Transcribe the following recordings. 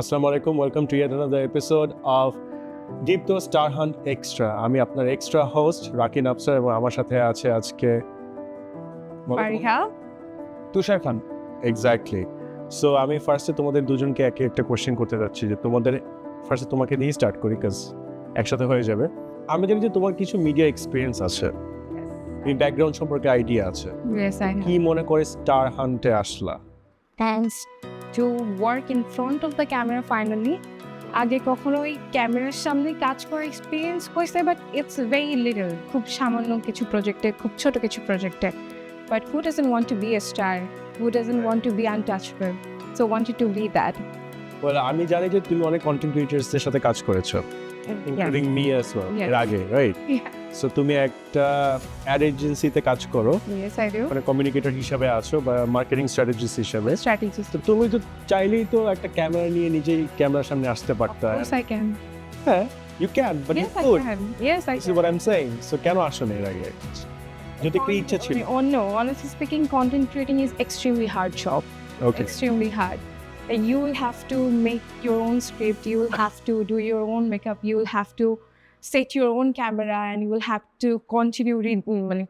আসসালামু আলাইকুম welcome to your another episode of deep the star hunt extra আমি আপনার এক্সট্রা হোস্ট রাকিন আফসার এবং আমার সাথে আছে আজকে ফারিহা। তুষার খান। এক্স্যাক্টলি সো আমি ফার্স্টে তোমাদের দুজনকে একে একটা কোশ্চেন করতে যাচ্ছি যে তোমাদের ফার্স্টে তোমাকে দিয়ে স্টার্ট করি কাজ একসাথে হয়ে যাবে। আমি জানি যে তোমার কিছু মিডিয়া এক্সপিরিয়েন্স আছে। এই ব্যাকগ্রাউন্ড সম্পর্কে আইডিয়া আছে। কি মনে করে স্টার হান্টে আসলা? Thanks to work in front of the camera finally আগে কখনোই ক্যামেরার সামনে কাজ করার এক্সপিরিয়েন্স হয়েছে বাট ইটস ভেরি লিটল খুব সামান্য কিছু প্রজেক্টে খুব ছোট কিছু প্রজেক্টে but who doesn't want to be a star who doesn't want to be untouchable so wanted to be that আমি জানি যে তুমি অনেক কন্টেন্ট ক্রিয়েটার্সদের সাথে কাজ করেছ। ইনক্লুডিং মি অ্যাজ ওয়েল এর আগে রাইট সো তুমি একটা অ্যাড এজেন্সিতে কাজ করো। মানে কমিউনিকেটর হিসাবে আছো বা মার্কেটিং স্ট্র্যাটেজিস্ট হিসাবে। তো তুমি তো চাইলেই তো একটা ক্যামেরা নিয়ে নিজেই ক্যামেরার সামনে আসতে পারতা। হ্যাঁ you can but you could yes I is what I am saying so কেন আসো না এর আগে? যদি একটু ইচ্ছা ছিল। Oh no, honestly speaking, content creating is extremely hard job. Okay extremely you'll have to make your own script, you'll have to do your own makeup, you'll have to set your own camera and you will have to continue re- mm,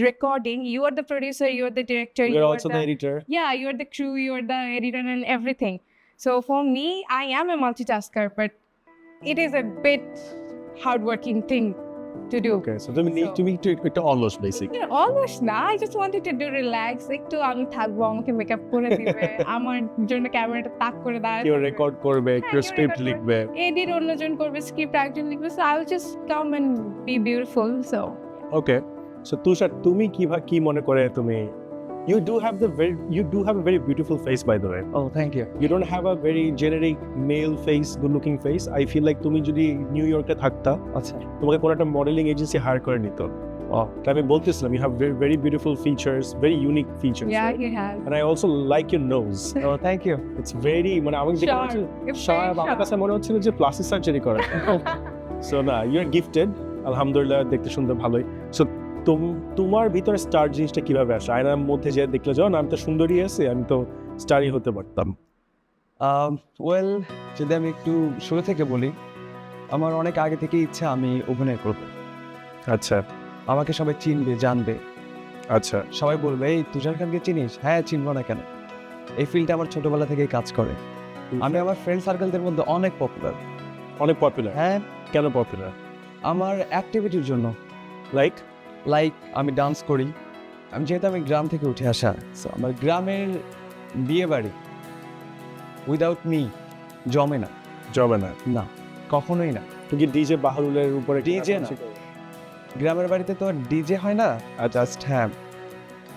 recording. You are the producer, you're the director. You're, you're also the, the, editor. Yeah, you're the crew, you're the editor and everything. So for me, I am a multitasker, but it is a bit hardworking thing to do. Okay so তুমি So- তুমি একটু একটু অলস basic Yeah, না I just wanted to do relax একটু আমি থাকব আমাকে মেকআপ করে দিবে আমার জন্য ক্যামেরাটা তাক করে দাঁড়ায় কেউ রেকর্ড করবে কেউ কেউ স্ক্রিপ্ট record লিখবে। এডিট অন্যজন করবে স্ক্রিপ্ট একজন লিখবে so I will just come and be beautiful so okay so Tushar তুমি কি কি মনে করে তুমি you do have the very you do have a very beautiful face by the way oh thank you you don't have a very generic male face good looking face I feel like তুমি যদি new ইয়র্কে থাকতা আচ্ছা। তোমাকে কোনো একটা modelling agency higher করে নিত। তাই আমি বলতেছিলাম you have very very beautiful features very unique features yeah he has And I also like your nose. Oh thank you It's very মানে আমাকে দেখে মনে আমার কাছে মনে হচ্ছিল যে প্লাস্টিক সার্জারি করে। সো না ইউ আর গিফটেড আলহামদুলিল্লাহ দেখতে শুনতে ভালোই। সো তোমার ভিতরে স্টার জিনিসটা কীভাবে আসে? আয়নার মধ্যে যে দেখলে যাও না আমি তো সুন্দরী আছে আমি তো স্টারই হতে পারতাম। ওয়েল যদি আমি একটু শুরু থেকে বলি আমার অনেক আগে থেকে ইচ্ছা আমি অভিনয় করব। আচ্ছা। আমাকে সবাই চিনবে জানবে। আচ্ছা। সবাই বলবে এই তুষার খানকে চিনিস? হ্যাঁ চিনবো না কেন। এই ফিল্ডটা আমার ছোটবেলা থেকেই কাজ করে। আমি আমার ফ্রেন্ড সার্কেলদের মধ্যে অনেক পপুলার অনেক পপুলার হ্যাঁ। কেন পপুলার আমার অ্যাক্টিভিটির জন্য। লাইক লাইক আমি ডান্স করি। আমি যেহেতু আমি গ্রাম থেকে উঠে আসা সো আমার গ্রামের বিয়ে বাড়ি উইদাউট মি জমে না। জমে না। না কখনোই না। তুমি ডিজে বাহরুলের উপরে DJ না। গ্রামের বাড়িতে তো ডিজে হয় না। জাস্ট হ্যাঁ।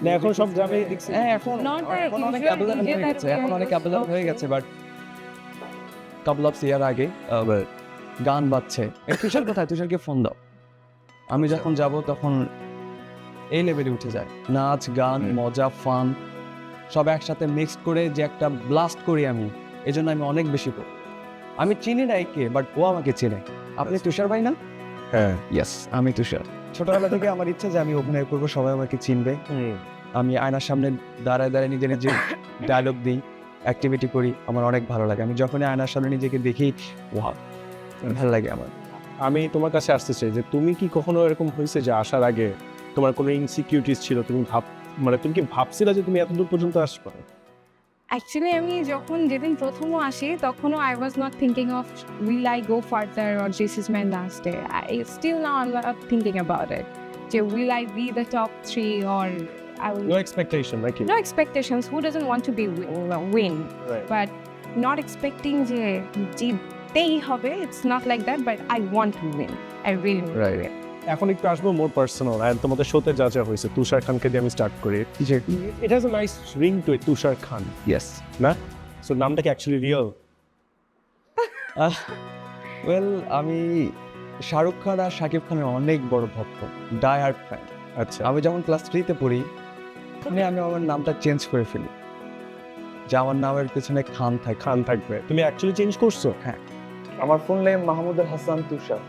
না এখন সব গ্রামে দেখছি। হ্যাঁ এখন এখন অনেক usual হয়ে গেছে। এখন অনেক used হয়ে গেছে বাট অফ ইয়ার আগে গান বাজছে। তুষার কোথায়? তুষারকে ফোন দাও। আমি যখন যাব তখন এই লেভেলে উঠে যায়। নাচ গান মজা ফান সব একসাথে মিক্সড করে যে একটা ব্লাস্ট করি আমি এই জন্য আমি অনেক বেশি করি আমি চিনি না একে বাট ও আমাকে চেনে। আপনি তুষার ভাই না? হ্যাঁ। ইয়েস আমি তুষার। ছোটবেলা থেকে আমার ইচ্ছা যে আমি অভিনয় করব সবাই আমাকে চিনবে। আমি আয়নার সামনে দাঁড়ায় দাঁড়ায় নিজে নিজে ডায়লগ দিই অ্যাক্টিভিটি করি আমার অনেক ভালো লাগে। আমি যখনই আয়নার সামনে নিজেকে দেখি ওয়া ভালো লাগে আমার। আমি তোমার কাছে আসতে চাই যে তুমি কি কখনো এরকম হয়েছে যে আসার আগে তোমার কোনো ইনসিকিউরিটিস ছিল? তুমি ভাব মানে তুমি কি ভাবছিলে যে তুমি এত দূর পর্যন্ত আসবে? অ্যাকচুয়ালি আমি যখন যেদিন প্রথম আসি তখনও I was not thinking of will I go further or this is my last day I still now I not thinking about it যে will I be the top three or I will no expectation নাকি no expectations. Who doesn't want to be wi- win? Right. but not expecting যে জিততেই হবে it's not like that but I want to win. I really want Right. to win. এখন একটু আসব more personal আর তোমাদের শোতে যা যা হয়েছে তুষার খানকে দিয়ে আমি স্টার্ট করি। যে it has a nice ring to it Tushar Khan. Yes না? সো নামটা কি অ্যাকচুয়ালি রিয়েল ওয়েল আমি শাহরুখ খান আর শাকিব খানের অনেক বড় ভক্ত ডাই হার্ট ফ্যান আচ্ছা। আমি যখন ক্লাস থ্রিতে পড়ি তখনই আমি আমার নামটা চেঞ্জ করে ফেলি। যে আমার নামের পেছনে খান থাকে খান থাকবে। তুমি অ্যাকচুয়ালি চেঞ্জ করছ? আমার ফুল নেম মাহমুদুল হাসান তুষার।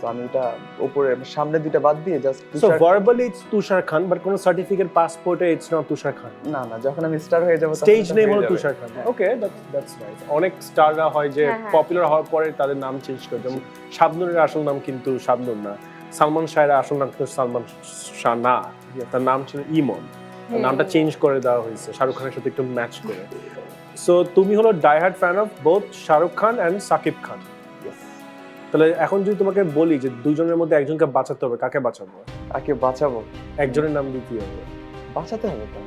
তো আমি এটা উপরে সামনে দুইটা বাদ দিয়ে just so verbally it's Tushar Khan but কোনো সার্টিফিকেট পাসপোর্টে ইটস নট তুষার খান। না না যখন আমি স্টার হয়ে যাব স্টেজ নেম হলো তুষার খান ওকে দ্যাটস নাইস অনেক স্টাররা হয় যে হ্যাঁ, হ্যাঁ। পপুলার হওয়ার পরে তাদের নাম চেঞ্জ করে যেমন শাবনুরের আসল নাম কিন্তু শাবনুর না। সালমান শাহের আসল নাম কিন্তু সালমান শাহ না। তার নাম ছিল ইমন। নামটা চেঞ্জ করে দেওয়া হয়েছে শাহরুখ খানের সাথে একটু ম্যাচ করে। সো তুমি হলো diehard fan of both Shahrukh Khan and Shakib Khan তাহলে এখন যদি তোমাকে বলি যে দুজনের মধ্যে একজনকে বাঁচাতে হবে কাকে বাঁচাবো? কাকে বাঁচাবো? একজনের নাম দিতে হবে। বাঁচাতে হবে কেন?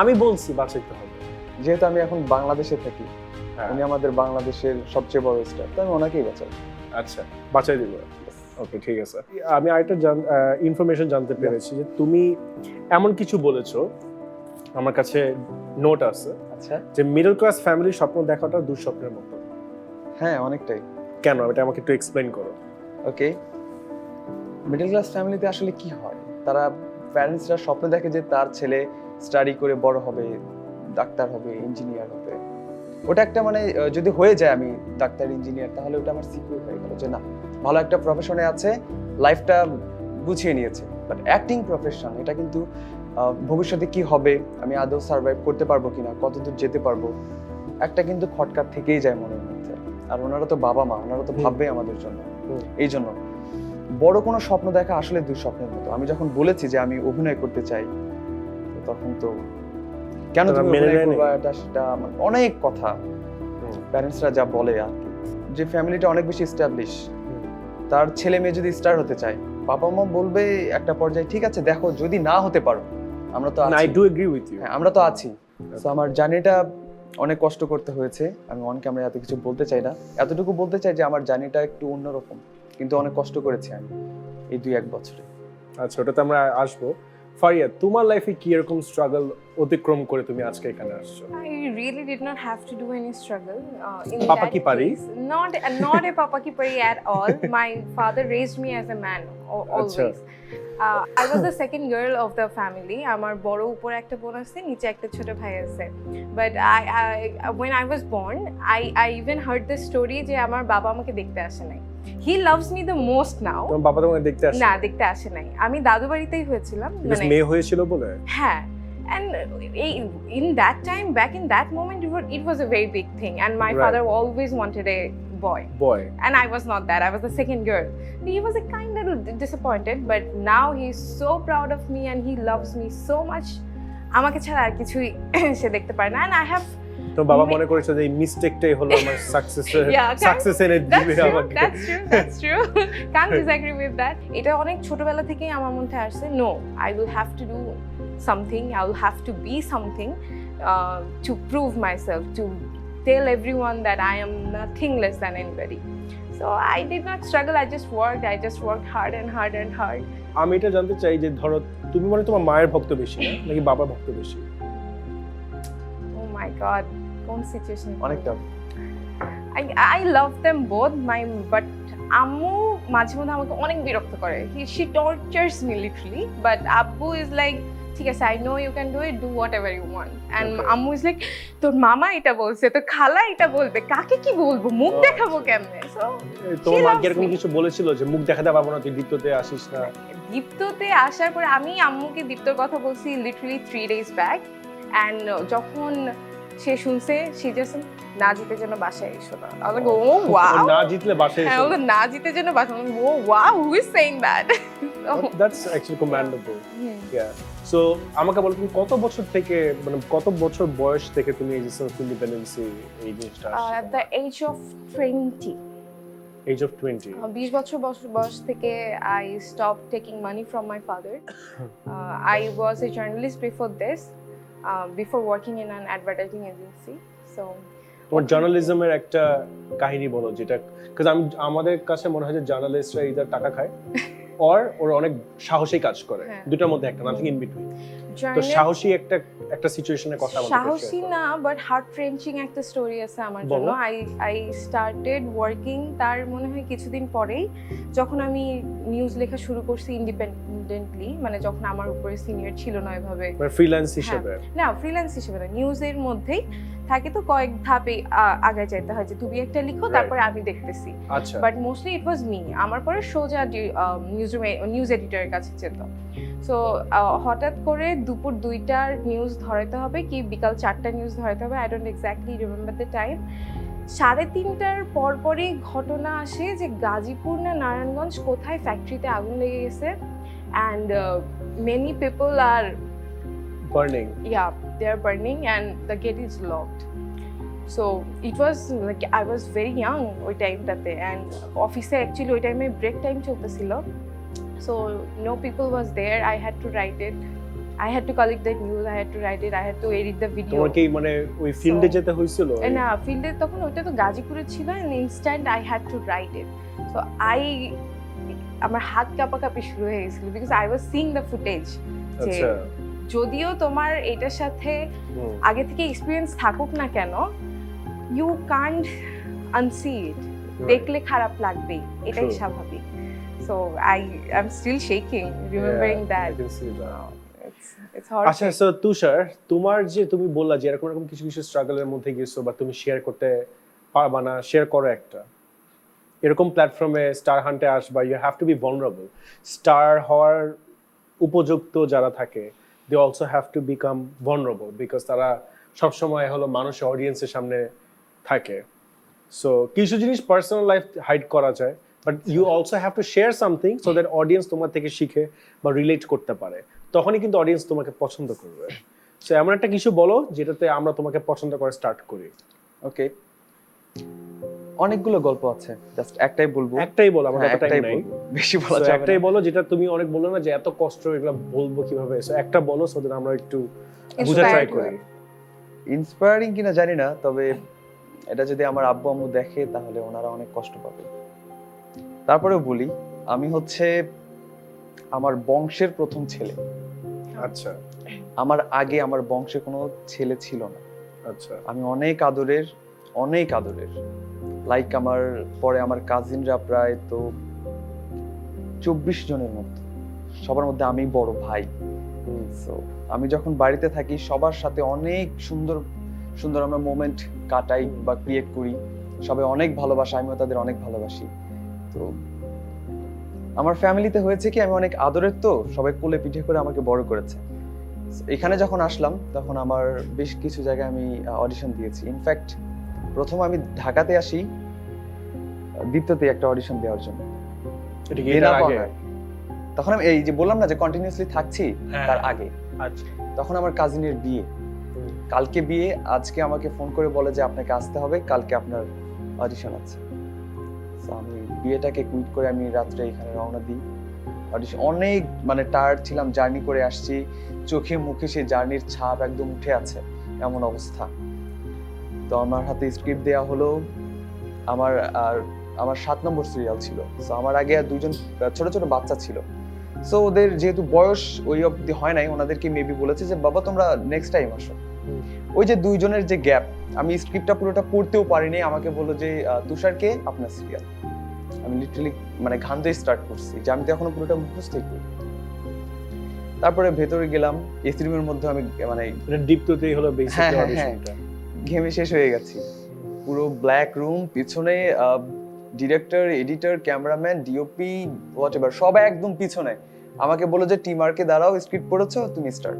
আমি বলছি বাঁচাতে হবে। যেহেতু আমি এখন বাংলাদেশে থাকি হ্যাঁ। উনি আমাদের বাংলাদেশের সবচেয়ে বড় স্টার তো আমি ওনাকেই বাঁচাবো। আচ্ছা বাঁচাই দিব। ওকে ঠিক আছে। আমি আরেকটা ইনফরমেশন জানতে পেরেছি যে তুমি এমন কিছু বলেছ আমার কাছে নোট আছে আচ্ছা। যে মিডল ক্লাস ফ্যামিলির স্বপ্ন দেখাটা দুঃস্বপ্নের মতো। হ্যাঁ অনেকটাই। কেন? এটা আমাকে একটু এক্সপ্লেন করো। ওকে মিডল ক্লাস ফ্যামিলিতে আসলে কি হয়? তারা প্যারেন্টসরা স্বপ্ন দেখে যে তার ছেলে স্টাডি করে বড় হবে ডাক্তার হবে ইঞ্জিনিয়ার হবে। ওটা একটা মানে যদি হয়ে যায় আমি ডাক্তার ইঞ্জিনিয়ার তাহলে ওটা আমার সিকিউর হয়ে গেল যে না ভালো একটা প্রফেশনে আছে লাইফটা গুছিয়ে নিয়েছে। বাট অ্যাক্টিং প্রফেশন এটা কিন্তু ভবিষ্যতে কি হবে আমি আদৌ সার্ভাইভ করতে পারব কিনা কতদূর যেতে পারব একটা কিন্তু খটকা থেকেই যায় মনের মধ্যে। আর ওনারা তো বাবা মা ওনারা তো। ভাববে আমাদের জন্য। এই জন্য বড় কোনো স্বপ্ন দেখা আসলে দুঃস্বপ্নের মতো। আমি যখন বলেছি যে আমি অভিনয় করতে চাই তখন তো কেন তুমি অভিনয় করবা এটা সেটা অনেক কথা। প্যারেন্টসরা যা বলে আর কি। যে ফ্যামিলিটা অনেক বেশি এস্টাবলিশ তার ছেলে মেয়ে যদি স্টার হতে চায় বাবা মা বলবে একটা পর্যায়ে ঠিক আছে দেখো যদি না হতে পারো আমরা তো আই আছি। ডু এগ্রি উইথ ইউ আমরা তো আছি। তো আমার জার্নিটা অনেক কষ্ট করতে হয়েছে। আমি অন ক্যামেরা এত কিছু বলতে চাই না। এতটুকু বলতে চাই যে আমার জার্নিটা একটু অন্যরকম। কিন্তু অনেক কষ্ট করেছি আমি এই দুই এক বছরে। আচ্ছা ওটাতে আমরা আসব। ফারিয়া তোমার লাইফে কি এরকম স্ট্রাগল অতিক্রম করে তুমি আজকে এখানে আসছো? I really did not have to do any struggle. Uh, in Papa that ki pari? case. Not, not a papa ki pari at all. My father raised me as I was the second girl of the family আমার বড় উপরে একটা বোন আছে নিচে একটা ছোট ভাই আছে। But I when I was born I I even heard the story যে আমার বাবা আমাকে দেখতে আসে নাই। He loves me the most now তোমার বাবা তোমাকে দেখতে আসে না দেখতে আসে নাই। আমি দাদু বাড়িতেই হয়েছিলাম মানে মেয়ে হয়েছিল বলে? হ্যাঁ। And in that time time back in that moment it was a very big thing and my father always wanted a boy boy and i was not that i was the second girl he was a kind d- disappointed but now he's so proud of me and he loves me so much আমাকে ছাড়া আর কিছুই সে দেখতে পারে না and i have তো বাবা মনে করেছে যে এই মিস্টেকটাই হলো আমার can- সাকসেস এনে that's দিবে true আমাকে that's true that's true can't disagree with that এটা অনেক ছোটবেলা থেকেই আমার মধ্যে আসছে no I will have to do something i will have to be something uh, to prove myself to tell everyone that i am nothing less than anybody so i did not struggle i just worked i just worked hard and hard and hard আমি এটা জানতে চাই যে ধরো তুমি মানে তোমার মায়ের ভক্ত বেশি নাকি বাবার ভক্ত বেশি oh my god কোন সিচুয়েশন অনেকটা I, I love them both my but আম্মু মাঝে মধ্যে আমাকে অনেক বিরক্ত করে she tortures me literally but আব্বু ইজ লাইক ঠিক আছে I know you can do it do whatever you want and. আম্মু ইজ লাইক তোর মামা এটা বলছে তোর খালা এটা বলবে কাকে কি বলব মুখ. দেখাবো কেমনে? সো তোমার মা এরকম কিছু বলেছিল যে মুখ দেখাতে পারব না তুই দীপ্ততে আসিস না? দীপ্ততে আসার পর আমি আম্মুকে দীপ্তর কথা বলছি literally three days back and যখন সে শুনছে সে জাস্ট না জিতে যেন বাসায় এসো না। আমি ও ওয়াও না জিতলে বাসায় হ্যাঁ এসো ওগুলো না জিতে যেন বাসা ও wow who is saying that that's actually commendable so আমাকে বলো তুমি কত বছর থেকে মানে কত বছর বয়স থেকে তুমি এই সেলফ ইন্ডিপেন্ডেন্সি এই জিনিসটা at the age of twenty age of twenty বিশ বছর বয়স- থেকে I stop taking money from my father I was a journalist before this before working in an advertising agency so তোমার জার্নালিজমের একটা কাহিনী বলো যেটা কাজ আমি আমাদের কাছে মনে হয় যে জার্নালিস্টরা ইদার টাকা খায় অর ওরা অনেক সাহসী কাজ করে। দুটোর দুটার মধ্যে একটা নাথিং ইন বিটুইন তো সাহসী একটা একটা সিচুয়েশনের কথা আমাদের সাহসী না বাট হার্ট ফ্রেঞ্চিং একটা স্টোরি আছে আমার জন্য। আই আই স্টার্টেড ওয়ার্কিং তার মনে হয় কিছুদিন পরেই যখন আমি নিউজ লেখা শুরু করছি ইন্ডিপেন্ডেন্টলি মানে যখন আমার উপরে সিনিয়র ছিল না এভাবে মানে ফ্রিল্যান্স হিসেবে। না ফ্রিল্যান্স হিসেবে না নিউজের মধ্যেই থাকে তো কয়েক ধাপে আ- আগায় যেতে হয় যে তুমি একটা লিখো. তারপরে আমি দেখতেছি। But mostly it was me আমার পরে সোজা নিউজ নিউজ এডিটরের কাছে যেত। সো হঠাৎ করে দুপুর দুইটার নিউজ ধরাতে হবে কি বিকাল চারটার নিউজ ধরাতে হবে I don't exactly remember the time সাড়ে তিনটার পরপরই ঘটনা আসে যে গাজীপুর না নারায়ণগঞ্জ কোথায় ফ্যাক্টরিতে আগুন লেগে গেছে। And many people are burning yeah they're burning and the gate is locked so it was like i was very young ওই টাইমটাতে and অফিসে অ্যাকচুয়ালি ওই টাইমে ব্রেক টাইম চলতেছিল so no people was there i had to write it i had to collect the news i had to write it i had to edit the video তোমার কি মানে ওই ফিল্ডে যেতে হয়েছিল And, না ফিল্ডে তখন ওইটা তো গাজীপুরে ছিল and instant i had to write it so i আমার হাত কাঁপাকাঁপি শুরু হয়ে গেছিল because I was seeing the footage যে আচ্ছা যদিও তোমার এটার সাথে আগে থেকে এক্সপিরিয়েন্স থাকুক না কেন ইউ কান্ট আনসি ইট দেখলে খারাপ লাগবেই এটাই স্বাভাবিক। So I I am still shaking remembering that আচ্ছা সো তুষার তোমার যে তুমি বললা যে এরকম এরকম কিছু কিছু স্ট্রাগলের মধ্যে গেছো বা তুমি শেয়ার করতে পারবা না শেয়ার করো একটা। এরকম প্ল্যাটফর্মে স্টার হান্টে আসবা you have to be vulnerable star হওয়ার উপযুক্ত যারা থাকে they also have to become vulnerable because তারা সবসময় হলো মানুষ অডিয়েন্সের সামনে থাকে। সো কিছু জিনিস পার্সোনাল লাইফ হাইড করা যায় but you also have to share something so that audience তোমার থেকে শিখে বা রিলেট করতে পারে। তখনই কিন্তু অডিয়েন্স তোমাকে পছন্দ করবে। সো এমন একটা কিছু বলো যেটাতে আমরা তোমাকে পছন্দ করে স্টার্ট করি। ওকে অনেকগুলো গল্প আছে। জাস্ট একটাই বলব। একটাই বলো আমার হ্যাঁ, টাইম একটাই নাই। বেশি বলা যাবে একটাই বলো যেটা তুমি অনেক বলল না যে এত কষ্ট এগুলো বলব কীভাবে। So, একটা বলো সো দ্যাট আমরা একটু বুঝে ট্রাই করি। ইন্সপায়ারিং কিনা জানি না তবে এটা যদি আমার আব্বু আম্মু দেখে তাহলে ওনারা অনেক কষ্ট পাবে। তারপরেও বলি আমি হচ্ছে আমার বংশের প্রথম ছেলে। আচ্ছা। আমার আগে আমার বংশে কোনো ছেলে ছিল না। আচ্ছা। আমি অনেক আদরের অনেক আদরের। লাইক আমার পরে আমার কাজিনরা প্রায় তো চব্বিশ জনের মতো। সবার মধ্যে আমি বড় ভাই। সো আমি যখন বাড়িতে থাকি সবার সাথে অনেক সুন্দর সুন্দর আমরা মোমেন্ট কাটাই বা ক্রিয়েট করি। সবাই অনেক ভালোবাসা আমিও তাদের অনেক ভালোবাসি। তো আমার ফ্যামিলিতে হয়েছে কি আমি অনেক আদরের তো সবাই কোলে পিঠে করে আমাকে বড় করেছে। এখানে যখন আসলাম তখন আমার বেশ কিছু জায়গায় আমি অডিশন দিয়েছি। ইনফ্যাক্ট প্রথম আমি ঢাকাতে আসি দ্বিতীয়তে একটা অডিশন দেওয়ার জন্য? তখন আমি এই যে বললাম না যে কন্টিনিউসলি থাকছি হ্যাঁ, তার আগে। আচ্ছা। তখন আমার কাজিনের বিয়ে। কালকে বিয়ে আজকে আমাকে ফোন করে বলে যে আপনাকে আসতে হবে কালকে আপনার অডিশন আছে। আমি বিয়েটাকে কুইট করে আমি রাত্রে এখানে রওনা দিই। অডিশন অনেক মানে টায়ার্ড ছিলাম জার্নি করে আসছি। চোখে মুখে সেই জার্নির ছাপ একদম উঠে আছে এমন অবস্থা। তো আমার হাতে স্ক্রিপ্ট দেওয়া হলো আমার আর আমার সাত নম্বর সিরিয়াল ছিল। তো আমার আগে আর দুজন ছোট ছোট বাচ্চা ছিল। সো ওদের যেহেতু বয়স ওই অবধি হয় নাই ওনাদেরকে মেবি বলেছে যে বাবা তোমরা নেক্সট টাইম আসো। ওই যে দুইজনের যে গ্যাপ আমি স্ক্রিপ্টটা পুরোটা পড়তেও পারিনি। আমাকে বলল যে তুষারকে আপনার সিরিয়াল আমি লিটারালি মানে ঘামতে স্টার্ট করছি যে আমি তো এখনও পুরোটা মুখস্থই করি তারপরে ভেতরে গেলাম এসি রুমের মধ্যে আমি মানে এটা দীপ্ততেই হলো হ্যাঁ, হ্যাঁ, ঘেমে শেষ হয়ে গেছি। পুরো ব্ল্যাক রুম পিছনে director editor cameraman DOP whatever সব একদম পিছনে। আমাকে বলো যে টিমারকে দাঁড়াও স্ক্রিপ্ট পড়েছো? তুমি স্টার্ট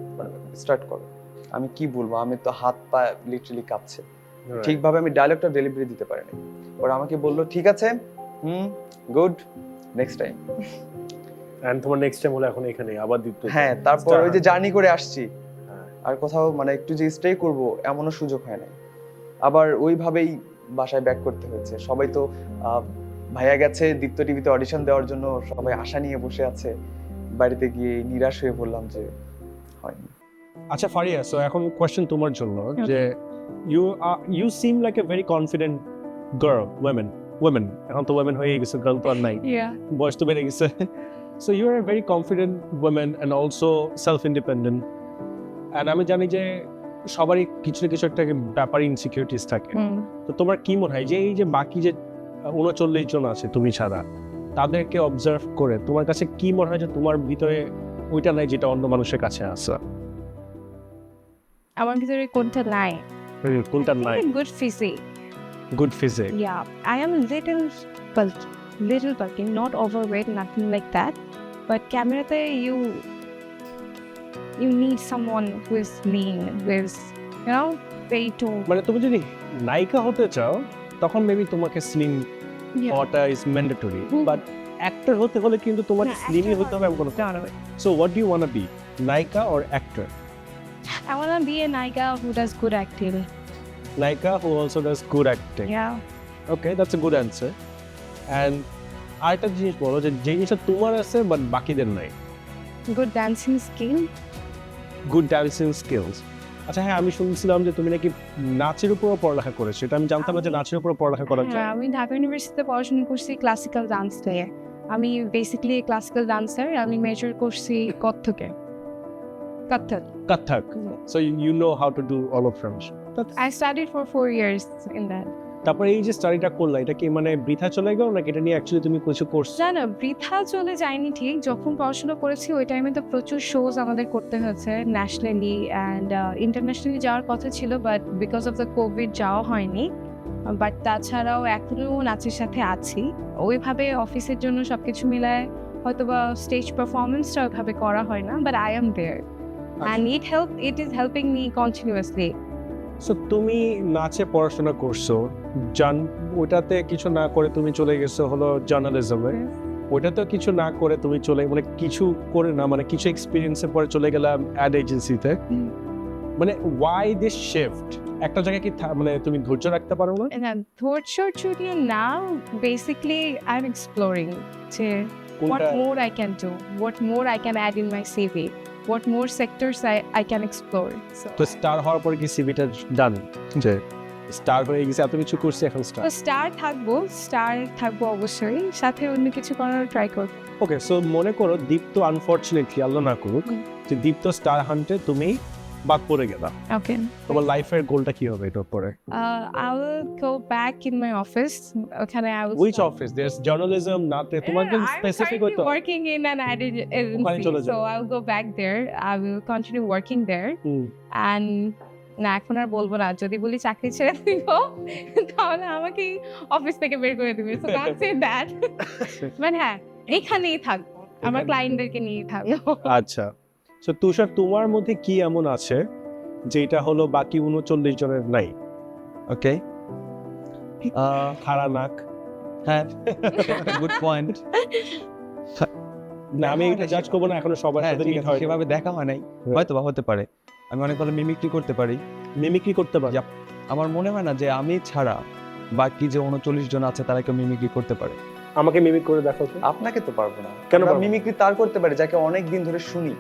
স্টার্ট করো। আমি কি বলব? আমি তো হাত পা লিটারালি কাঁপছে। ঠিকভাবে আমি ডায়লগটা ডেলিভারি দিতে পারিনি। ওরা আমাকে বলল ঠিক আছে hmm good next time and তোমার নেক্সট টাইম হলো এখন এখানে আবার দীপ্ত হ্যাঁ তারপর ওই যে জার্নি করে আসছি। আর কোথাও মানে একটু যে স্টে করব এমনও সুযোগ হয় নাই। আবার ওইভাবেই বাসায় ব্যাক করতে হয়েছে। সবাই তো ভাইয়া গেছে দীপ্ত টিভিতে অডিশন দেওয়ার জন্য সবাই আশা নিয়ে বসে আছে। বাড়িতে গিয়ে নিরাশ হয়ে বললাম যে হয়নি। আচ্ছা ফারিয়া সো এখন কোয়েশ্চেন তোমার জন্য যে you you seem like a very confident girl women women এখন তো ওয়েমেন হয়ে গেছে গার্ল তো আর নাই। বয়স তো বেড়ে গেছে। So you are a very confident women and also self independent and আমি জানি যে সবারই কিছু না কিছু একটা ব্যাপারে ইনসিকিউরিটিস থাকে। তো তোমার কি মনে হয় যে এই যে বাকি যে উনচল্লিশ জন আছে তুমি ছাড়া তাদেরকে অবজার্ভ করে তোমার কাছে কি মনে হয় যে তোমার ভিতরে ওইটা নাই যেটা অন্য মানুষের কাছে আছে? আমার ভিতরে কোনটা নাই? কোনটা নাই? Good physique good physique Yeah, I am a little bulky, little bulky, not overweight, nothing like that. But camerate, you need someone who is lean, who is you know very tall. মানে তুমি যদি নায়িকা হতে চাও তখন maybe তোমাকে slim Yeah. হওয়াটা is mandatory hmm. But actor হতে হলে কিন্তু তোমাকে হ্যাঁ, স্লিমই actor হতে হবে এমন কোনো Totally. So what do want be নায়িকা or actor I wanna be a Naika who does good acting. নায়িকা who also does good acting Yeah. Okay that's a good answer and আরেকটা জিনিস বলো যে যে জিনিসটা তোমার আছে বাট বাকিদের নাই Good dancing skill. Good dancing skills আচ্ছা হ্যাঁ আমি শুনছিলাম যে তুমি নাকি নাচের উপরও পড়ালেখা করেছ। এটা আমি জানতাম না যে নাচের উপর পড়ালেখা করা যায়। হ্যাঁ আমি ঢাকা ইউনিভার্সিটিতে পড়াশোনা করছি ক্লাসিক্যাল ডান্স নিয়ে। আমি বেসিক্যালি ক্লাসিক্যাল ডান্সার আমি মেজর করছি কত্থকে Kathak Kathak so you know how to do all of frames I studied for four years in that. তারপরে এই যে স্টাডিটা করলা এটা কি মানে বৃথা চলে গেল নাকি এটা নিয়ে অ্যাকচুয়ালি তুমি কিছু করছ? না না বৃথা চলে যায়নি ঠিক। যখন পড়াশোনা করেছি ওই টাইমে তো প্রচুর শোজ আমাদের করতে হয়েছে ন্যাশনালি অ্যান্ড ইন্টারন্যাশনালি যাওয়ার কথা ছিল but because of the Covid যাওয়া হয়নি। বাট তাছাড়াও এখনও নাচের সাথে আছি। ওইভাবে অফিসের জন্য সব কিছু মিলায় হয়তো বা স্টেজ পারফরমেন্সটা ওইভাবে করা হয় না but I am there and it help it is helping me continuously so তুমি নাচে পড়াশোনা করছ জান ওটাতে কিছু না করে তুমি চলে গেছো হলো জার্নালিজমে। ওইটাতেও কিছু না করে তুমি চলে মানে কিছু করে না মানে কিছু এক্সপিরিয়েন্সের পরে চলে গেলাম অ্যাড এজেন্সিতে মানে ওয়াই দিস শিফট একটা জায়গায় কি মানে তুমি ধৈর্য রাখতে পারো না? And ধৈর্য যদি না বেসিকলি আই এম এক্সপ্লোরিং যে what কোনটা? more I can do, what more I can add in my CV, what more sectors I, I can explore. So, তো স্টার হওয়ার পরে কি সিভিটা ডান যে স্টার হয়ে গেছে এত কিছু করছি এখন স্টার তো স্টার থাকব স্টার থাকব অবশ্যই সাথে অন্য কিছু করার ট্রাই করব ওকে সো মনে করো দীপ্ত আনফর্চুনেটলি আল্লাহ না করুক। যে দীপ্ত স্টার হান্টে তুমি বাদ পড়ে গেলা ওকে তোমার লাইফের গোলটা কি হবে এটার পরে I will go back in my office ওখানে I will which office there journalism নাতে তোমার Yeah, I'm স্পেসিফিক হতো working in an ad ওখানে agency, চলে যাও। so I'll go back there. I will continue working there. Hmm. And না এখন আর বলব না। যদি বলি চাকরি ছেড়ে দিব তাহলে আমাকে অফিস থেকে বের করে দিবে। সো ডোন্ট সে দ্যাট মানে হ্যাঁ এখানেই থাকব আমার ক্লায়েন্টদেরকে নিয়ে থাকব। আচ্ছা। সো তুষার তোমার মধ্যে কি এমন আছে যেটা হলো বাকি উনচল্লিশ জনের নাই? ওকে খাড়া নাক। হ্যাঁ। গুড পয়েন্ট না আমি এটা জাজ করব না এখনও সবার হ্যাঁ সাথে সেভাবে দেখা হয় নাই। হ্যাঁ। হয়তো বা হতে পারে। আমি অনেক ভালো মিমিক্রি করতে পারি। মিমিক্রি করতে পারি। আমার মনে হয় না যে আমি ছাড়া বাকি যে উনচল্লিশ জন আছে তারা কেউ মিমিক্রি করতে পারে। আমাকে মিমিক করে দেখো আপনাকে তো পারব না। কেন? মিমিক্রি তার করতে পারে যাকে অনেক দিন ধরে শুনি।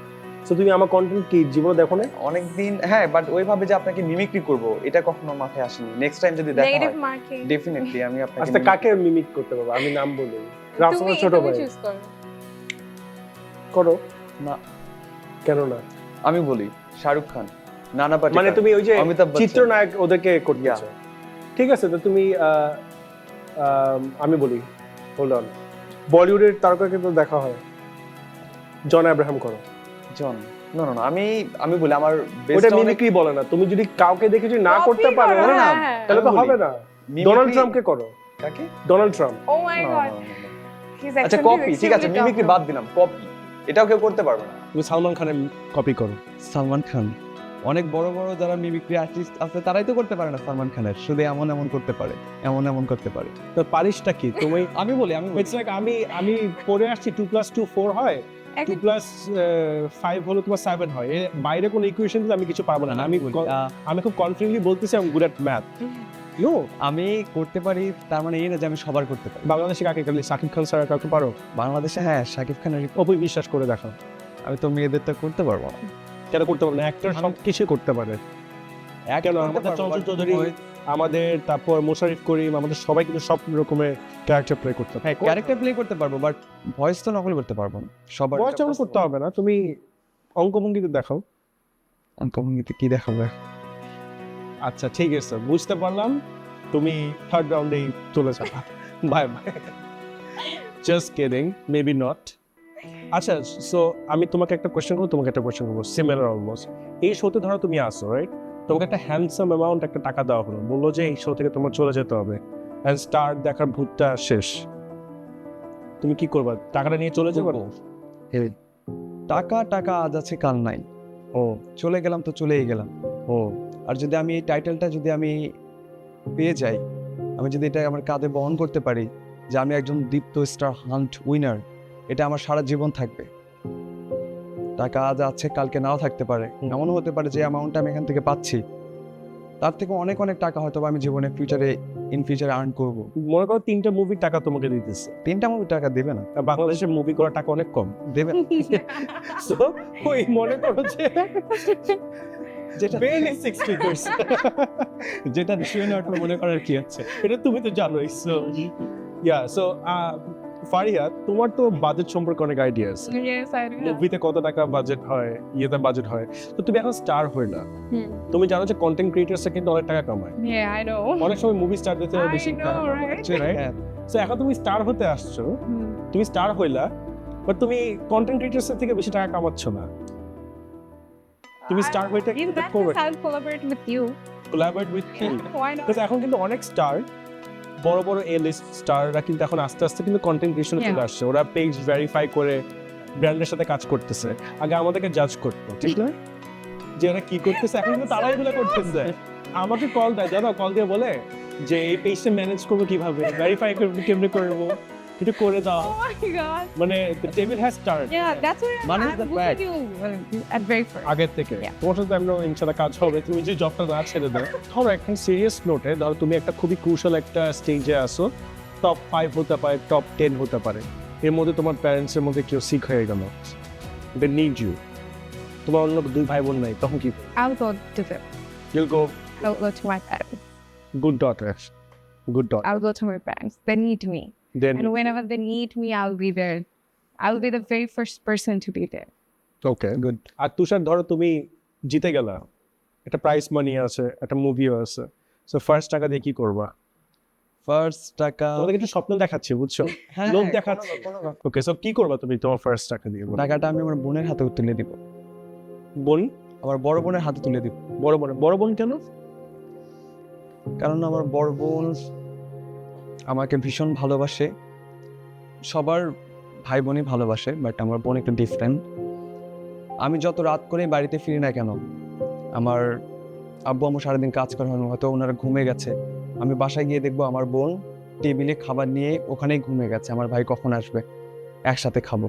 তো তুমি আমার কন্টেন্ট কি জীবনে দেখো না অনেক দিন হ্যাঁ বাট ওইভাবে যে আপনাকে মিমিক্রি করব এটা কখনো মাথায় আসেনি। নেক্সট টাইম যদি দেখা নেগেটিভ হয় মার্কিং ডেফিনেটলি আমি আপনাকে আচ্ছা কাকে মিমিক করতে পারব? আমি নাম বলি। তুমি ছোট ভাই। করো। করো। না। কেন না? আমি বলি শাহরুখ খান নানা পাটেকর মানে তুমি ওই যে অমিতাভ বচ্চন। চিত্রনায়ক ওদেরকে করতে চাও। ঠিক আছে তো তুমি আহ, আহ, আমি বলি হোল্ড অন বলিউডের তারকাকে তো দেখা হয়। জন আব্রাহাম করো। জন না না না আমি আমি বলি আমার ওটা মিমিক্রি বলে না। তুমি যদি কাউকে দেখে যদি না করতে পারো না। হ্যাঁ। তাহলে তো হবে না। ডোনাল্ড ট্রাম্পকে করো। কাকে? Donald Trump oh my god. আচ্ছা কপি ঠিক আছে মিমিক্রি বাদ দিলাম কপি এটাও কেউ করতে পারবে না। তুমি সালমান খানের কপি করো। সালমান খান? অনেক বড় বড় যারা মিমিক্রি আর্টিস্ট আছে তারাই তো করতে পারে না সালমান খানের। শুধু এমন এমন করতে পারে এমন এমন করতে পারে। তো পারিসটা কি? তুমি আমি বলি আমি ইটস লাইক আমি আমি পড়ে আসছি টু প্লাস টু ফোর হয়। টু প্লাস ফাইভ হলো তোমার সেভেন হয়। এর বাইরে কোনো ইকুয়েশন আমি কিছু পারব না। আমি আহ, আমি খুব কনফিডেন্টলি বলতেছি আমি গুড অ্যাট ম্যাথ নো আমি করতে পারি তার মানে এই না যে আমি সবার করতে পারি। বাংলাদেশে কাকে গেলে সাকিব খান স্যার কাউকে পারো? বাংলাদেশে হ্যাঁ শাকিব খানের অপু বিশ্বাস করে দেখাও। আমি তো মেয়েদেরটা করতে পারব না। কেন করতে পারবে না? অ্যাক্টর সব কিছু করতে পারে? কেন আমাদের চঞ্চল চৌধুরী আমাদের তারপর মোশারিফ করিম আমাদের সবাই কিন্তু সব রকমের ক্যারেক্টার প্লে করতে পারে ক্যারেক্টার প্লে করতে পারব বাট ভয়েস তো নকল করতে পারব না। সবার বয়স চালু করতে হবে না। তুমি অঙ্কভঙ্গিতে দেখাও। অঙ্কভঙ্গিতে কি দেখাবে? আচ্ছা ঠিক আছে বুঝতে পারলাম। তুমি থার্ড রাউন্ডেই চলে যাবে। Bye bye just kidding maybe not আচ্ছা সো আমি তোমাকে একটা কোশ্চেন করব তোমাকে একটা কোশ্চেন করব সিমিলার অলমোস্ট এই শোতে ধরো তুমি আসো রাইট তোমাকে একটা হ্যান্ডসাম অ্যামাউন্ট একটা টাকা দেওয়া হলো। বলল যে এই শো থেকে তোমার চলে যেতে হবে। অ্যান্ড স্টার দেখার ভূতটা শেষ। তুমি কি করবা? টাকাটা নিয়ে চলে যাবে? টাকা টাকা আজ আছে কাল নাই। ও। চলে গেলাম তো চলেই গেলাম। ও। আর যদি আমি এই টাইটেলটা যদি আমি পেয়ে যাই আমি যদি এটা আমার কাঁধে বহন করতে পারি যে আমি একজন দীপ্ত স্টার হান্ট উইনার এটা আমার সারা জীবন থাকবে। টাকা আজ আছে কালকে নাও থাকতে পারে। এমনও হতে পারে যে অ্যামাউন্টটা আমি এখান থেকে পাচ্ছি। তার থেকে অনেক অনেক টাকা হয়তো আমি জীবনে ফিউচারে ইন ফিউচারে আর্ন করব। মনে করো তিনটা মুভির টাকা তোমাকে দিতেছে। তিনটা মুভি টাকা দেবে না। আর বাংলাদেশের মুভি করার টাকা অনেক কম। দেবে So, ওই মনে করো যে যেটা barely 60 যেটা শুয়ে নেওয়াটা মনে করার কি আছে? এটা তুমি তো জানোই সো ইয়া সো ফারিয়া তোমার তো বাজেট সম্পর্কে অনেক আইডিয়া আছে Yes, I do. মুভিতে কত টাকা বাজেট হয় ইয়েতে বাজেট হয় তো তুমি এখন স্টার হই না. তুমি জানো যে কন্টেন্ট ক্রিয়েটার্সরা কিন্তু অনেক টাকা কামায় Yeah, I know. অনেক সময় মুভি স্টার দিতে বেশি সো এখন তুমি স্টার হতে আসছো. তুমি স্টার হইলা বাট তুমি কন্টেন্ট ক্রিয়েটার্সের থেকে বেশি টাকা কামাচ্ছ না তুমি স্টার হইতে collaborate with you. Collaborate with not? এখন কিন্তু অনেক স্টার বড় বড় এ লিস্ট স্টাররা কিন্তু এখন আস্তে আস্তে কিন্তু কন্টেন্ট ক্রিয়েশনে চলে আসছে। ওরা পেজ ভেরিফাই করে ব্র্যান্ডের সাথে কাজ করতেছে। আগে আমাদেরকে জাজ করতো ঠিক না যে ওরা কি করতেছে এখন কিন্তু তারাই এগুলো করতেছে। আমাকে কল দেয় জানো? কল দিয়ে বলে যে এই পেজটা ম্যানেজ করব কীভাবে? ভেরিফাই করব কেমনি করব? একটু করে দাও Oh. মানে table has start Yeah, that's what Money is the fact. at very first. আগের থেকে. তোমার সাথে আমরা ইনশাল্লাহ কাজ হবে তুমি যে জবটা না ছেড়ে দাও ধরো একটা সিরিয়াস নোটে ধরো তুমি একটা খুবই ক্রুশাল একটা স্টেজে আসো টপ ফাইভ হতে পারে টপ টেন হতে পারে এর মধ্যে তোমার প্যারেন্টসের মধ্যে কেউ শিখ হয়ে গেল দে নিড ইউ তোমার অন্য দুই ভাই বোন নাই তখন কি I'll go to them. You'll go I'll go to my parents. Good daughter good dot I'll go to my parents. They need me. Then And whenever they need me, I'll be there. I'll be the very first person to be there. Okay good আর তুষার ধরো তুমি জিতে গেলা। একটা price মানি আছে একটা মুভিও আছে। So first টাকা দিয়ে কি করবা? ফার্স্ট টাকা তোমাদেরকে একটু স্বপ্ন দেখাচ্ছি বুঝছ? হ্যাঁ, লোক হ্যাঁ, দেখাচ্ছে। ওকে সো কি করবা তুমি তোমার ফার্স্ট টাকা দিয়ে? টাকাটা আমি আমার বোনের হাতে তুলে দিব। বোন? আমার বড় বোনের হাতে তুলে দিব। বড় বোন। বড় বোন কেন? কারণ আমার বড় বোন আমাকে ভীষণ ভালোবাসে। সবার ভাই বোনই ভালোবাসে বাট আমার বোন একটু ডিফারেন্ট আমি যত রাত করে বাড়িতে ফিরি না কেন আমার আব্বু আম্মু সারাদিন কাজ করা হয় হয়তো ওনারা ঘুমে গেছে। আমি বাসায় গিয়ে দেখব আমার বোন টেবিলে খাবার নিয়ে ওখানেই ঘুমে গেছে আমার ভাই কখন আসবে? একসাথে খাব।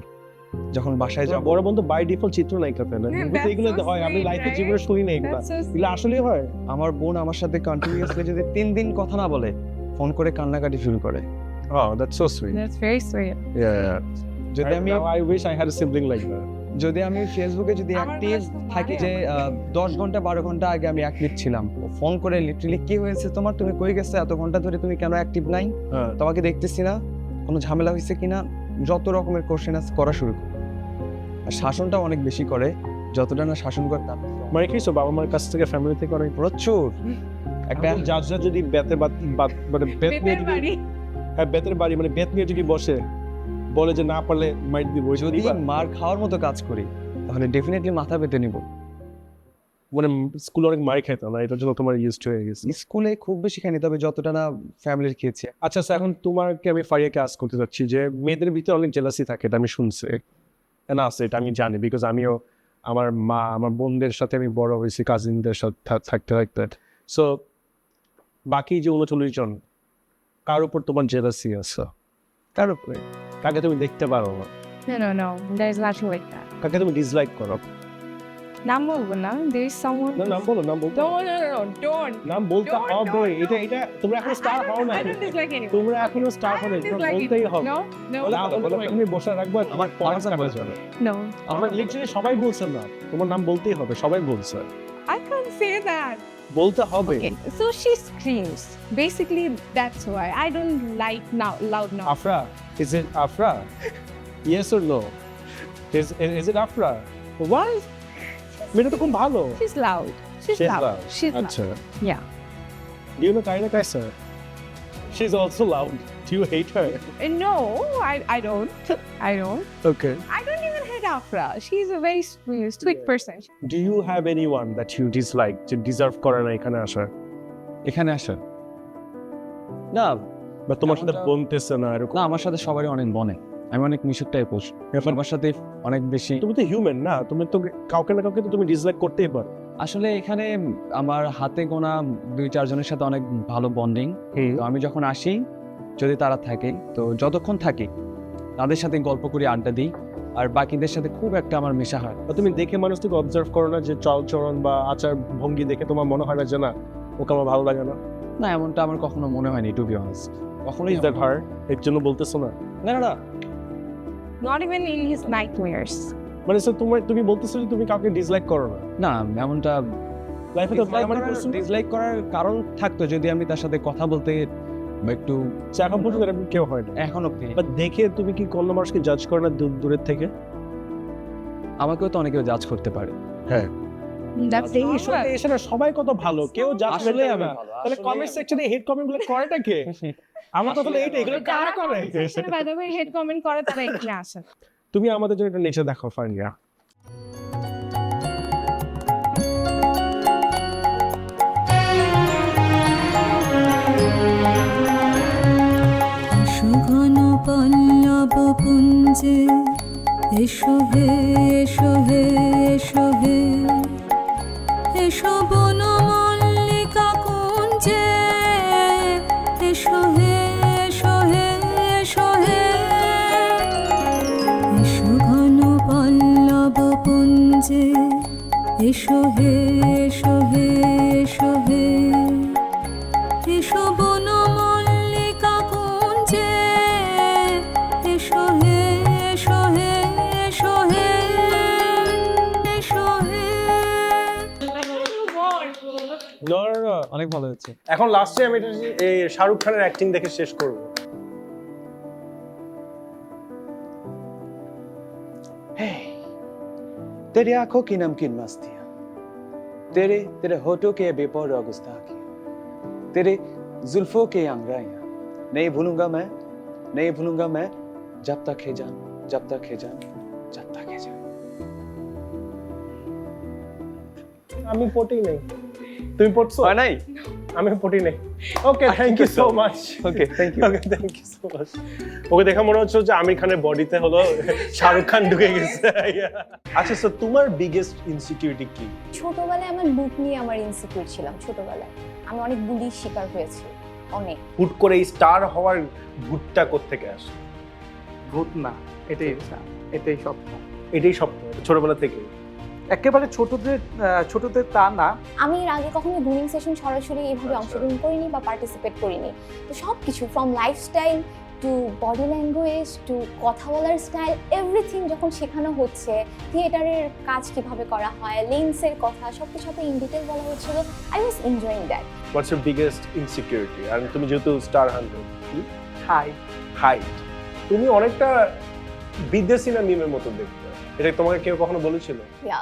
যখন বাসায় যাব। বড় বন্ধু বাই ডিফল্ট চিত্র নায়িকা তাই না? Yeah, Movie তে that's এগুলো হয় আমি লাইফে জীবনে শুনি না এগুলো। এগুলো আসলে হয়। আমার বোন আমার সাথে কন্টিনিউয়াসলি যদি তিন দিন কথা না বলে ফোন করে কান্নাকাটি শুরু করে. যদি আমি wish I had a sibling like যদি আমি ফেসবুকে যদি অ্যাক্টিভ থাকি যে দশ ঘণ্টা বারো ঘণ্টা আগে আমি অ্যাক্টিভ ছিলাম ফোন করে লিটারালি কি হয়েছে তোমার? তুমি কই গেছে? এত ঘণ্টা ধরে তুমি কেন অ্যাক্টিভ নাই? হ্যাঁ। তোমাকে দেখতেছি না? কোনো ঝামেলা হয়েছে কিনা? যত রকমের কোশ্চেন আছে করা শুরু করে। আর শাসনটা অনেক বেশি করে যতটা না শাসন করে তার মানে কি বাবা মার কাছ থেকে ফ্যামিলি থেকে অনেক প্রচুর। একটা জাজরা যদি বেতে বাত বাত- মানে বেত নিয়ে বেতের যদি বাড়ি। হ্যাঁ বেতের বাড়ি মানে বেত নিয়ে যদি বসে বলে যে না পারলে মাইট দিব যদি মার খাওয়ার মতো কাজ করি তাহলে ডেফিনেটলি মাথা পেতে নিব। মানে স্কুলে অনেক মার খাইতো না এটা জন্য তোমার ইউজ হয়ে গেছে। স্কুলে খুব বেশি খাইনি তবে যতটা না ফ্যামিলির খেয়েছি। আচ্ছা স্যার এখন তোমাকে আমি ফারিয়াকে আজ করতে চাচ্ছি যে মেয়েদের ভিতরে অনেক জেলাসি থাকে এটা আমি শুনছি। না আছে এটা আমি জানি বিকজ আমিও আমার মা আমার বোনদের সাথে আমি বড় হয়েছি কাজিনদের সাথে থাকতে থাকতে। সো বাকি যে উনচল্লিশ জন কার উপর তোমার জেলাসি আছে? কার উপরে? কাকে তুমি দেখতে পারো না? No, no, no. There's nothing like that. কাকে তুমি ডিসলাইক করো? নাম বলব না there is someone না নাম বলো নাম বলতে no no no no don't নাম বলতে Don't, হবে don't, এটা এটা তোমরা এখন স্টার I হও don't, না I don't dislike anyone. তোমরা এখনও স্টার হও না don't তোমরা dislike বলতেই হবে। No no. না বলো তোমার এখানে বসে রাখব আর আমার পড়া no. আমার লিটারালি সবাই বলছে না তোমার নাম বলতেই হবে সবাই বলছে। I can't say that. বলতে হবে okay so she screams basically that's why I don't like now loud now Afra is it Afra yes or no is is it Afra why মেয়েটা তো খুব ভালো she's loud she's She's loud loud. she's loud আচ্ছা yeah do you know কাইনা কাইসা she is also loud do you hate Uh, no I I don't. I don't. Okay I don't even hate Afra. She's a very sweet, sweet person. Do you have anyone that you যে deserve করে না এখানে আসার? এখানে আসেন না বা তোমার সাথে এমনটা- বলতেছে না এরকম। না আমার সাথে সবারই অনেক বনে। আমি অনেক মিশুক টাইপোস আমার সাথে অনেক বেশি তুমি তো হিউম্যান না? তুমি তো কাউকে না কাউকে তো তুমি ডিসলাইক করতেই পারো। আসলে এখানে আমার হাতে গোনা দুই চারজনের সাথে অনেক ভালো বন্ডিং তো আমি যখন আসি যদি তারা থাকে তো যতক্ষণ থাকি তাদের সাথে গল্প করি আড্ডা দিই আর বাকিদের সাথে খুব একটা আমার মেশা হয় তুমি দেখে মানুষকে অবজার্ভ করো না যে চল চরণ বা আচার ভঙ্গি দেখে তোমার মনে হয় না যে না ওকে আমার ভালো লাগে না? না এমনটা আমার কখনো মনে হয়নি টু বি অনেস্ট কখনোই দ্যাট হার এর জন্য বলতেছো না? না না না। Not even in his nightmares. মানে স্যার তোমার তুমি বলতেছো যে তুমি কাউকে ডিসলাইক করো না? না এমনটা লাইফে তো ডিসলাইক করার কারণ থাকতো যদি আমি তার সাথে কথা বলতে বা একটু এখন পর্যন্ত এরকম কেউ হয় না। এখন অব্দি বা দেখে তুমি কি কোন মানুষকে জাজ করো না দূর- দূরের থেকে? আমাকেও তো অনেকেও জাজ করতে পারে। না সবাই কত ভালো কেউ জাজ তাহলে কমেন্ট সেকশনে হেড কমেন্টগুলো করেটা কে? আমার তো তাহলে এইটা এগুলো কারা করে? head comment করে তারা এখানে আসে। তুমি আমাদের জন্য একটা নেচে দেখো ফাইনিয়া পুঞ্জে এসো হে এসো হে এসো হে। এসো বন মল্লিকা কুঞ্জে। এসো হে এসো হে এসো হে। এসো ঘন পল্লব পুঞ্জে এসো হে এসো হে এসো হে। অনেক ভালো হচ্ছে এখন লাস্টে আমি এটা যে- এই শাহরুখ খানের অ্যাক্টিং দেখে শেষ করব तेरी आंखों की नमकीन मस्तियां तेरे तेरे होठों के बेपौर गुस्ताखियां तेरे जुल्फों के अंगड़ाइयां नहीं भूलूंगा मैं नहीं भूलूंगा मैं जब तक है जान जब तक है जान जब तक है जान আমি পটি নেই তুমি পড়ছো? হয় নাই? আমি পটি নেই okay thank you so much okay thank you okay thank you so much okay দেখা মনে হচ্ছে যে আমির খানের বডিতে হলো শাহরুখ খান ঢুকে গেছে। আচ্ছা স্যার তোমার বিগেস্ট ইনসিকিউরিটি কি? ছোটবেলায় আমার বুক নিয়ে আমার ইনসিকিউর ছিলাম ছোটবেলায়। আমি অনেক বুলির শিকার হয়েছি অনেক। হুট করে এই স্টার হওয়ার ভুটটা কোত্থেকে আসে ভূত না এটাই এটাই স্বপ্ন। এটাই স্বপ্ন ছোটবেলা থেকে একেবারে ছোটদের ছোটদের তা না। আমি এর আগে কখনো গ্রুমিং সেশন সরাসরি এইভাবে আচ্ছা। অংশগ্রহণ করিনি বা পার্টিসিপেট করিনি। তো সব কিছু from lifestyle to body language to কথা বলার স্টাইল এভরিথিং যখন শেখানো হচ্ছে থিয়েটারের কাজ কীভাবে করা হয় লেন্সের কথা সব কিছু ইন ডিটেল বলা হচ্ছিল। I was enjoying that what's your biggest insecurity আর তুমি যেহেতু স্টার হান্ড্রেড হাই হাইট তুমি অনেকটা বিদেশি না মিমের মতো দেখতে? এটা তোমাকে কেউ কখনো বলেছিল? ইয়া